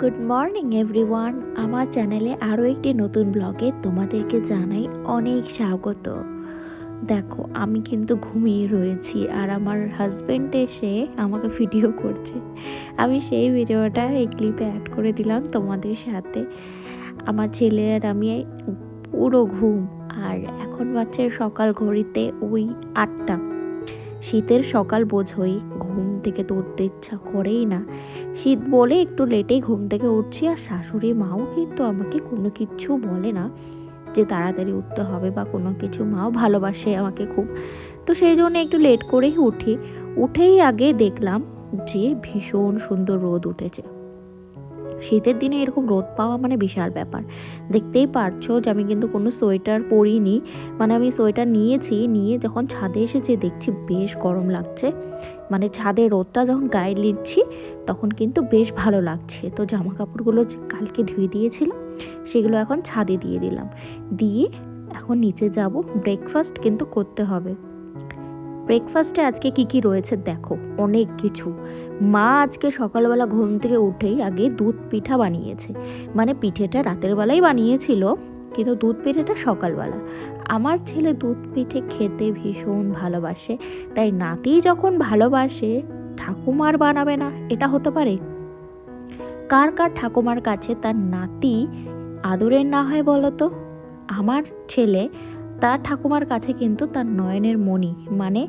Good morning everyone আমার চ্যানেলে আরও একটি নতুন ব্লগে তোমাদেরকে জানাই অনেক স্বাগত। দেখো, আমি কিন্তু ঘুমিয়ে রয়েছি আর আমার হাজব্যান্ড এসে আমাকে ভিডিও করছে। আমি সেই ভিডিওটা এই ক্লিপে অ্যাড করে দিলাম তোমাদের সাথে। আমার ছেলে আর আমি পুরো ঘুম। আর এখন বাচ্চা সকাল ঘড়িতে ওই আটটা। শীতের সকাল বোঝই ঘুম থেকে তো ইচ্ছা করেই না। শীত বলে একটু লেটেই ঘুম থেকে উঠছি আর শাশুড়ি মাও কিন্তু আমাকে কোনো কিছু বলে না যে তাড়াতাড়ি উঠতে হবে বা কোনো কিছু। মাও ভালোবাসে আমাকে খুব। তো সেই জন্য একটু লেট করেই উঠি। উঠেই আগে দেখলাম যে ভীষণ সুন্দর রোদ উঠেছে। শীতের দিনে এরকম রোদ পাওয়া মানে বিশাল ব্যাপার। দেখতেই পারছ যে আমি কিন্তু কোনো সোয়েটার পরিনি। মানে আমি সোয়েটার নিয়েছি, নিয়ে যখন ছাদে এসেছি দেখছি বেশ গরম লাগছে। মানে ছাদে রোদটা যখন গায়ে নিচ্ছি তখন কিন্তু বেশ ভালো লাগছে। তো জামা কাপড়গুলো যে কালকে ধুয়ে দিয়েছিলাম সেগুলো এখন ছাদে দিয়ে দিলাম। দিয়ে এখন নিচে যাব। ব্রেকফাস্ট কিন্তু করতে হবে। ব্রেকফাস্টে আজকে কি কি রয়েছে দেখো, অনেক কিছু। মা আজকে সকালবেলা ঘুম থেকে উঠেই আগে দুধ পিঠা বানিয়েছে। মানে পিঠেটা রাতের বেলায় বানিয়েছিল, কিন্তু দুধ পিঠেটা সকালবেলা। আমার ছেলে দুধ পিঠে খেতে ভীষণ ভালোবাসে, তাই নাতি যখন ভালোবাসে, ঠাকুমার বানাবে না, এটা হতে পারে? কার কার ঠাকুমার কাছে তার নাতি আদরের না হয় বলো তো আমার ছেলে তার ঠাকুমার কাছে কিন্তু তার নয়নের মণি মানে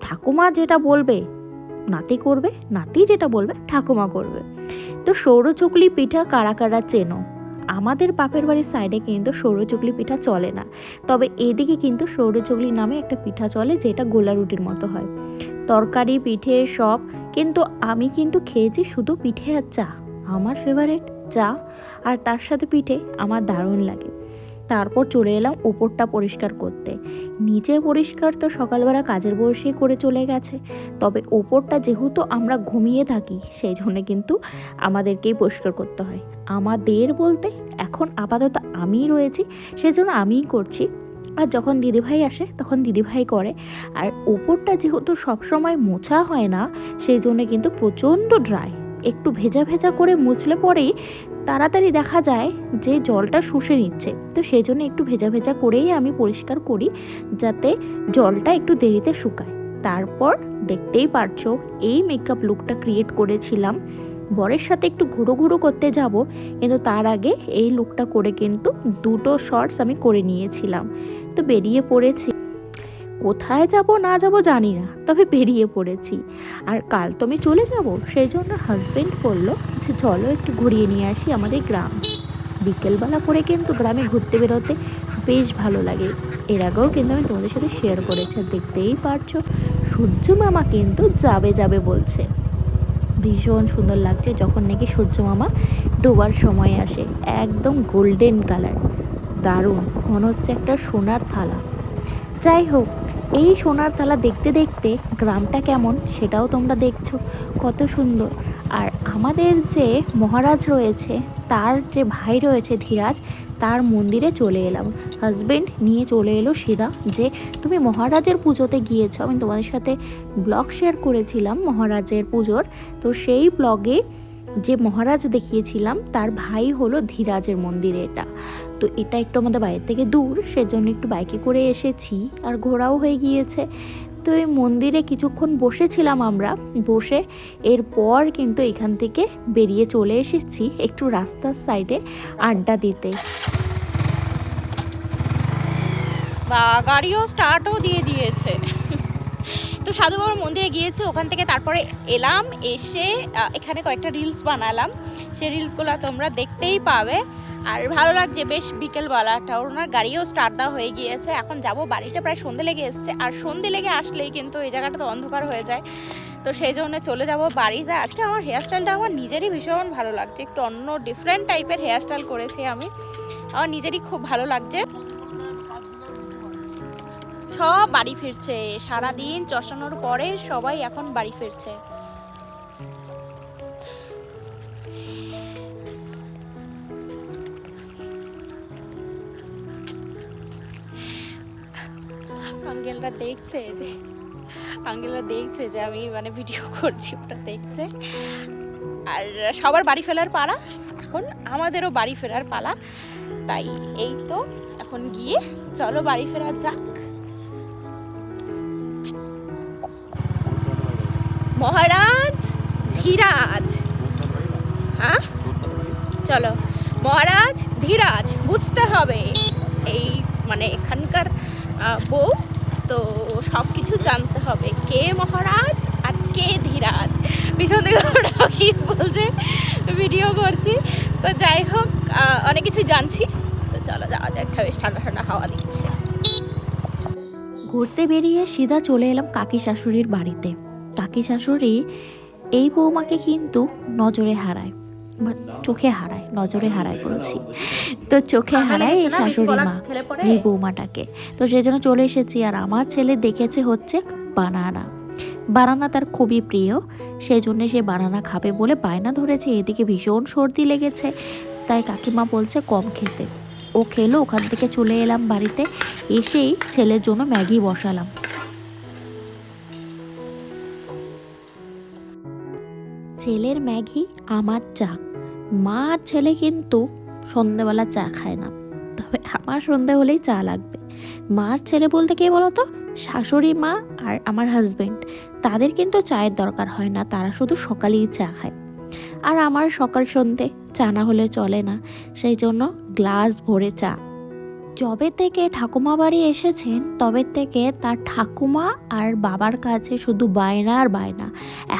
ঠাকুমা যেটা বলবে, নাতি করবে, নাতি যেটা বলবে, ঠাকুমা করবে। তো সৌরচুকলি পিঠা কারা কারা চেনো? আমাদের বাপের বাড়ির সাইডে কিন্তু সৌরচুকলি পিঠা চলে না। তবে এদিকে কিন্তু সৌরচুকলি নামে একটা পিঠা চলে, যেটা গোলা রুটির মতো হয়। তরকারি, পিঠে, সব, কিন্তু আমি কিন্তু খেয়েছি শুধু পিঠে আর চা। আমার ফেভারেট চা আর তার সাথে পিঠে আমার দারুণ লাগে। তারপর চলে এলাম ওপরটা পরিষ্কার করতে। নিচে পরিষ্কার তো সকালবেলা কাজের বয়সে করে চলে গেছে। তবে ওপরটা যেহেতু আমরা ঘুমিয়ে থাকি, সেই জন্য কিন্তু আমাদেরকেই পরিষ্কার করতে হয়। আমাদের বলতে এখন আপাতত আমিই রয়েছি, সেজন্য আমিই করছি। আর যখন দিদিভাই আসে, তখন দিদিভাই করে। আর ওপরটা যেহেতু সবসময় মোছা হয় না, সেই জন্য কিন্তু প্রচণ্ড ড্রাই একটু ভেজা ভেজা করে মুছলে পরেই তাড়াতাড়ি দেখা যায় যে জলটা শুষে নিচ্ছে। তো সেই জন্য একটু ভেজা ভেজা করেই আমি পরিষ্কার করি, যাতে জলটা একটু দেরিতে শুকায়। তারপর দেখতেই পারছ, এই মেকআপ লুকটা ক্রিয়েট করেছিলাম। বরের সাথে একটু ঘুরো ঘুরো করতে যাব, কিন্তু তার আগে এই লুকটা করে কিন্তু দুটো শর্টস আমি করে নিয়েছিলাম। তো বেরিয়ে পড়েছি। কোথায় যাব না যাব জানি না, তবে বেরিয়ে পড়েছি। আর কাল তো আমি চলে যাব, সেই জন্য হাজব্যান্ড বলল যে চলো একটু ঘুরিয়ে নিয়ে আসি আমাদের গ্রাম। বিকেলবেলা করে কিন্তু গ্রামে ঘুরতে বেরোতে বেশ ভালো লাগে। এর আগেও কিন্তু আমি তোমাদের সাথে শেয়ার করেছি দেখতেই পারছ, সূর্য মামা কিন্তু যাবে যাবে বলছে। ভীষণ সুন্দর লাগছে যখন নাকি সূর্য মামা ডোবার সময় আসে, একদম গোল্ডেন কালার দারুণ, মনে হচ্ছে একটা সোনার থালা। যাই হোক এই সোনার থালা দেখতে দেখতে গ্রামটা কেমন সেটাও তোমরা দেখছ, কত সুন্দর। আর আমাদের যে মহারাজ রয়েছে, তার যে ভাই রয়েছে ধীরাজ, তার মন্দিরে চলে এলাম। হাজবেন্ড নিয়ে চলে এলো সিদা যে, তুমি মহারাজের পুজোতে গিয়েছো। আমি তোমাদের সাথে ব্লগ শেয়ার করেছিলাম মহারাজের পুজোর। তো সেই ব্লগে যে মহারাজ দেখিয়েছিলাম, তার ভাই হলো ধীরাজের মন্দিরে এটা। তো এটা একটু আমাদের বাইরে থেকে দূর, সেজন্য একটু বাইকে করে এসেছি আর ঘোরাও হয়ে গিয়েছে। তো এই মন্দিরে কিছুক্ষণ বসেছিলাম আমরা, বসে এরপর কিন্তু এখান থেকে বেরিয়ে চলে এসেছি একটু রাস্তার সাইডে আড্ডা দিতে। বা, গাড়িও স্টার্টও দিয়ে দিয়েছে। তো সাধু বাবার মন্দিরে গিয়েছি, ওখান থেকে তারপরে এলাম, এসে এখানে কয়েকটা রিলস বানালাম। সেই রিলসগুলো তোমরা দেখতেই পাবে। আর ভালো লাগছে, বেশ বিকেলবেলাটা ওনার গাড়িও স্টার্ট দেওয়া হয়ে গিয়েছে। এখন যাব, বাড়িতে প্রায় সন্ধে লেগে এসছে। আর সন্ধে লেগে আসলেই কিন্তু এই জায়গাটা তো অন্ধকার হয়ে যায়। তো সেই জন্য চলে যাব বাড়িতে। আজকে আমার হেয়ারস্টাইলটা আমার নিজেরই ভীষণ ভালো লাগছে। একটু অন্য ডিফারেন্ট টাইপের হেয়ারস্টাইল করেছি আমি। আমার নিজেরই খুব ভালো লাগছে। সব বাড়ি ফিরছে। সারাদিন চষানোর পরে সবাই এখন বাড়ি ফিরছে। আঙ্গেলরা দেখছে যে, আঙ্গেলরা দেখছে যে আমি মানে ভিডিও করছি ওটা দেখছে। আর সবার বাড়ি ফেরার পালা, এখন আমাদেরও বাড়ি ফেরার পালা। তাই এই তো, এখন গিয়ে চলো বাড়ি ফেরা যাক। মহারাজ, ধীরাজ। হ্যাঁ? চলো। মহারাজ, ধীরাজ, বুঝতে হবে। এই মানে এখানকার বউ, তো সব কিছু জানতে হবে। কে মহারাজ আর কে ধীরাজ? পিছন থেকে কি বলছে? ভিডিও করছি। তো যাই হোক অনেক কিছু জানছি। তো চলো যাওয়া যাক, বেশ ঠান্ডা ঠান্ডা হাওয়া দিচ্ছে। ঘুরতে বেরিয়ে সিধা চলে এলাম কাকি শাশুড়ির বাড়িতে। কাকি শাশুড়ি এই বৌমাকে কিন্তু নজরে হারায় চোখে হারায় নজরে হারায় বলছি। তো চোখে হারায় এই শাশুড়ি মা এই বৌমাটাকে। তো সেই জন্য চলে এসেছি আর আমার ছেলে দেখেছে হচ্ছে বানানা। বানানা তার খুবই প্রিয় সেই জন্য সে বানানা খাবে বলে বায়না ধরেছে এদিকে ভীষণ সর্দি লেগেছে। তাই কাকিমা বলছে কম খেতে। ও খেলো ওখান থেকে চলে এলাম বাড়িতে এসেই ছেলের জন্য ম্যাগি বসালাম। ছেলের ম্যাগি আমার চা। মা আর ছেলে কিন্তু সন্ধেবেলা চা খায় না। তবে আমার সন্ধে হলেই চা লাগবে। মার ছেলে বলতে কে বলো তো? শাশুড়ি মা আর আমার হাজবেন্ড তাদের কিন্তু চায়ের দরকার হয় না, তারা শুধু সকালেই চা খায়। আর আমার সকাল সন্ধে চা না হলে চলে না। সেই জন্য গ্লাস ভরে চা। যবে থেকে ঠাকুমা বাড়ি এসেছেন, তবে থেকে তার ঠাকুমা আর বাবার কাছে শুধু বায়না আর বায়না।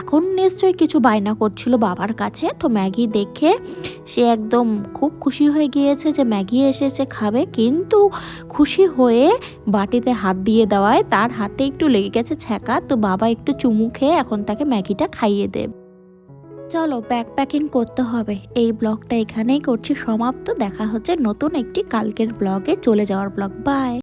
এখন নিশ্চয়ই কিছু বায়না করছিল বাবার কাছে, তো ম্যাগি দেখে সে একদম খুব খুশি হয়ে গিয়েছে যে ম্যাগি এসেছে, খাবে। কিন্তু খুশি হয়ে বাটিতে হাত দিয়ে দেওয়ায় তার হাতে একটু লেগে গেছে ছ্যাঁকা, তো বাবা একটু চুমু খেয়ে এখন তাকে ম্যাগিটা খাইয়ে দেবে। চলো ব্যাগ প্যাকিং করতে হবে। এই ব্লগটা এখানেই করছি। সমাপ্ত। দেখা হচ্ছে নতুন একটি কালকের ব্লগে চলে যাওয়ার ব্লগ বাই